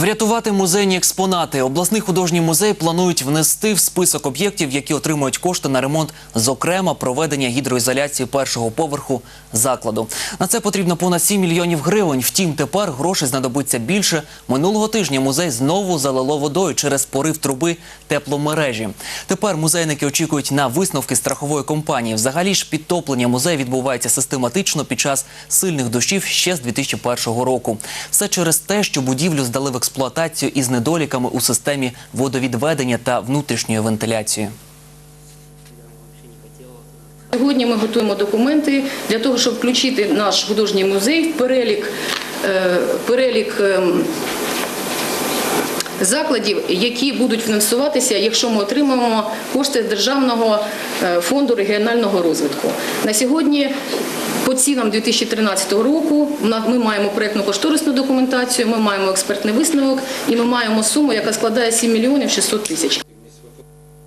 Врятувати музейні експонати. Обласний художній музей планують внести в список об'єктів, які отримують кошти на ремонт, зокрема проведення гідроізоляції першого поверху закладу. На це потрібно понад 7 мільйонів гривень. Втім, тепер грошей знадобиться більше. Минулого тижня музей знову залило водою через порив труби тепломережі. Тепер музейники очікують на висновки страхової компанії. Взагалі ж підтоплення музею відбувається систематично під час сильних дощів ще з 2001 року. Все через те, що будівлю здали в експлуатацію із недоліками у системі водовідведення та внутрішньої вентиляції. Сьогодні ми готуємо документи для того, щоб включити наш художній музей в перелік, е, перелік ем, закладів, які будуть фінансуватися, якщо ми отримаємо кошти з Державного е, фонду регіонального розвитку. На сьогодні цінам 2013 року ми маємо проєктну кошторисну документацію, ми маємо експертний висновок і ми маємо суму, яка складає 7 мільйонів 600 тисяч.